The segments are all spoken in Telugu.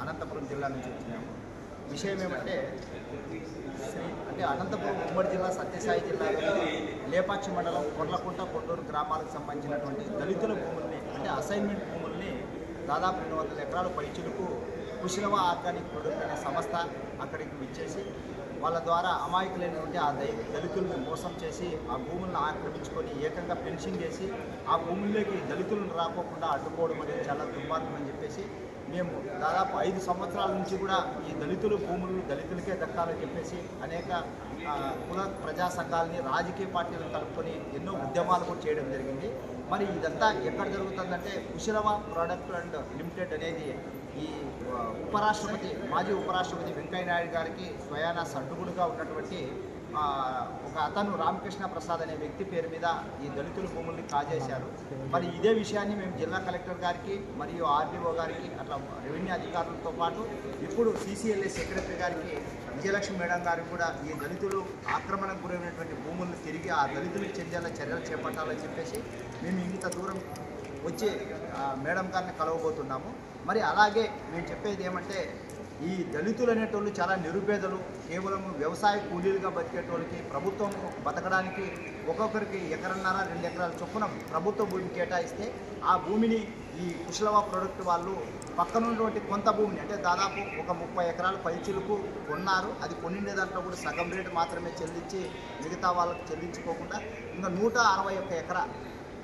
అనంతపురం జిల్లా నుంచి వచ్చినాము విషయం ఏమంటే శ్రీ అంటే అనంతపురం ఉమ్మడి జిల్లా సత్యసాయి జిల్లాలో లేపాక్షి మండలం కొర్లకుంట కొండూరు గ్రామాలకు సంబంధించినటువంటి దళితుల భూముల్ని అంటే అసైన్మెంట్ భూముల్ని దాదాపు రెండు వందల ఎకరాల పైచులకు కుశలవ ఆర్గానిక్ ప్రొడక్ట్ అనే సంస్థ అక్కడికి విచ్చేసి వాళ్ళ ద్వారా అమాయకులైనటువంటి ఆ దై దళితులను మోసం చేసి ఆ భూములను ఆక్రమించుకొని ఏకంగా పెన్షన్ చేసి ఆ భూముల్లోకి దళితులను రాకోకుండా అడ్డుకోవడం అనేది చాలా దుర్మార్గం అని చెప్పేసి మేము దాదాపు ఐదు సంవత్సరాల నుంచి కూడా ఈ దళితుల భూములు దళితులకే దక్కాలని చెప్పేసి అనేక కుల ప్రజా సంఘాలని రాజకీయ పార్టీలను కలుపుకొని ఎన్నో ఉద్యమాలు కూడా చేయడం జరిగింది. మరి ఇదంతా ఎక్కడ జరుగుతుందంటే కుశలవ ప్రోడక్ట్ అండ్ లిమిటెడ్ అనేది ఈ ఉపరాష్ట్రపతి మాజీ ఉపరాష్ట్రపతి వెంకయ్య నాయుడు గారికి స్వయాన సడ్డుగుడుగా ఉన్నటువంటి ఒక అతను రామకృష్ణ ప్రసాద్ అనే వ్యక్తి పేరు మీద ఈ దళితుల భూముల్ని కాజేశారు. మరి ఇదే విషయాన్ని మేము జిల్లా కలెక్టర్ గారికి మరియు ఆర్డీఓ గారికి అట్లా రెవెన్యూ అధికారులతో పాటు ఇప్పుడు సీసీఎల్ఏ సెక్రటరీ గారికి విజయలక్ష్మి మేడం గారికి కూడా ఈ దళితులు ఆక్రమణకు గురైనటువంటి భూములను తిరిగి ఆ దళితులకు చెందేలా చర్యలు చేపట్టాలని చెప్పేసి మేము ఇంత దూరం వచ్చి ఆ, మేడం గారిని కలవబోతున్నాము. మరి అలాగే మేము చెప్పేది ఏమంటే ఈ దళితులు అనేటోళ్ళు చాలా నిరుపేదలు కేవలం వ్యవసాయ కూలీలుగా బతికేటోళ్ళకి ప్రభుత్వం బతకడానికి ఒక్కొక్కరికి ఎకరన్నర రెండు ఎకరాల చొప్పున ప్రభుత్వ భూమిని కేటాయిస్తే ఆ భూమిని ఈ కుశలవ ప్రొడక్ట్ వాళ్ళు పక్కనున్నటువంటి కొంత భూమిని అంటే దాదాపు ఒక ముప్పై ఎకరాల పైచులకు కొన్నారు. అది కొన్ని దాంట్లో కూడా సగం రేటు మాత్రమే చెల్లించి మిగతా వాళ్ళకు చెల్లించుకోకుండా ఇంకా నూట అరవై ఒక్క ఎకరా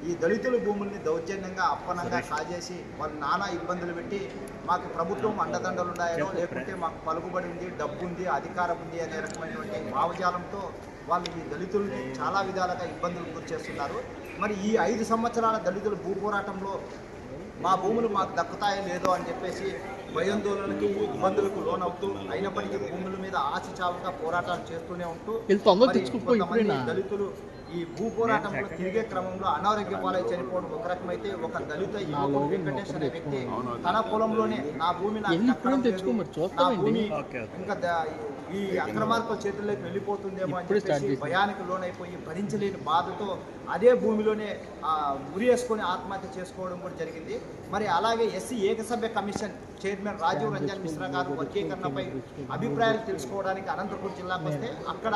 ఈ దళితుల భూముల్ని దౌర్జన్యంగా అప్పనంగా కాజేసి వాళ్ళు నానా ఇబ్బందులు పెట్టి మాకు ప్రభుత్వం అండదండలు ఉన్నాయనో లేకుంటే మాకు పలుకుబడి ఉంది డబ్బు ఉంది అధికారం ఉంది అనే రకమైనటువంటి భావజాలంతో వాళ్ళు ఈ దళితుల్ని చాలా విధాలుగా ఇబ్బందులు గురి చేస్తున్నారు మరి ఈ ఐదు సంవత్సరాల దళితుల భూ పోరాటంలో మా భూములు మాకు దక్కుతాయో లేదో అని చెప్పేసి భయాందోళనకి ఇబ్బందులకు లోనవుతూ అయినప్పటికీ భూముల మీద ఆశ చావుగా పోరాటాలు చేస్తూనే ఉంటూ? దళితులు ఈ భూ పోరాటంలో తిరిగే క్రమంలో అనారోగ్య పాలై చనిపోవడం ఒక రకమైతే ఒక దళిత యువకుడు వెంకటేష్ అనే వ్యక్తి తన పొలంలోనే నా భూమి నాకు ఎన్ని దక్కడం ఇప్పుడే తెచ్చుకో లేదు. మరి నా చూస్తామండి. భూమి ఓకే, ఓకే. ఇంకా ఈ అక్రమార్కుల చేతుల్లోకి వెళ్ళిపోతుందేమో అని చెప్పేసి. భయానికి లోనైపోయి భరించలేని బాధతో అదే భూమిలోనే ఆ, ఉరి వేసుకొని ఆత్మహత్య చేసుకోవడం కూడా జరిగింది మరి అలాగే ఎస్సీ ఏకసభ్య కమిషన్ చైర్మన్ రాజీవ్ రంజన్ మిశ్రా గారు వర్గీకరణపై అభిప్రాయాలు తెలుసుకోవడానికి అనంతపురం జిల్లాకు వస్తే అక్కడ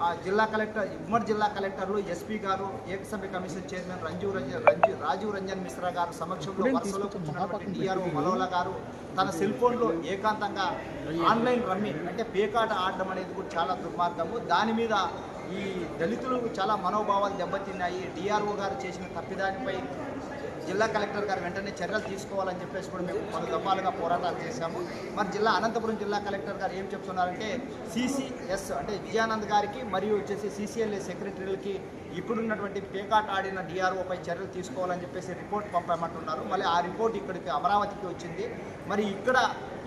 ఆ, జిల్లా కలెక్టర్ ఉమ్మడి జిల్లా కలెక్టర్లు ఎస్పీ గారు ఏకసభ్య కమిషన్ చైర్మన్ రంజీవ్ రంజన్ రంజీ రాజీవ్ రంజన్ మిశ్రా గారు సమక్షంలో వరుసలో? కూర్చున్నటువంటి డిఆర్ఓ మలోలా గారు? తన సెల్ ఫోన్లో ఏకాంతంగా ఆన్లైన్ రమ్మి అంటే పేకాట ఆడడం అనేది కూడా చాలా దుర్మార్గము. దాని మీద ఈ దళితులు చాలా మనోభావాలు దెబ్బతిన్నాయి. డిఆర్ఓ గారు చేసిన తప్పిదానిపై జిల్లా కలెక్టర్ గారు వెంటనే చర్యలు తీసుకోవాలని చెప్పేసి కూడా మేము పలు దఫాలుగా పోరాటాలు చేశాము. మరి జిల్లా అనంతపురం జిల్లా కలెక్టర్ గారు ఏం చెప్తున్నారంటే సిసిఎస్ అంటే విజయానంద్ గారికి మరియు వచ్చేసి సిసిఎల్ఏ సెక్రటరీలకి ఇప్పుడున్నటువంటి పేకాట్ ఆడిన డిఆర్ఓపై చర్యలు తీసుకోవాలని చెప్పేసి రిపోర్ట్ పంపామంటున్నారు. మళ్ళీ ఆ రిపోర్ట్ ఇక్కడికి అమరావతికి వచ్చింది. మరి ఇక్కడ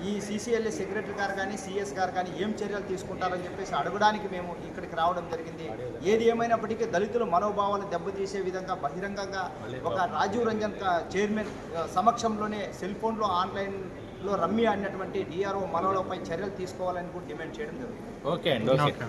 ఈ సీసీఎల్ఏ సెక్రటరీ గారు కానీ సిఎస్ గారు కానీ ఏం చర్యలు తీసుకుంటారని చెప్పేసి అడగడానికి మేము ఇక్కడికి రావడం జరిగింది. ఏది ఏమైనప్పటికీ దళితుల మనోభావాలు దెబ్బతీసే విధంగా బహిరంగంగా ఒక రాజీవ్ రంజన్ చైర్మన్ సమక్షంలోనే సెల్ ఫోన్లో ఆన్లైన్లో రమ్మి ఆడినటువంటి డిఆర్ఓ మనోలపై చర్యలు తీసుకోవాలని కూడా డిమాండ్ చేయడం జరుగుతుంది ఓకే అండి ఓకే.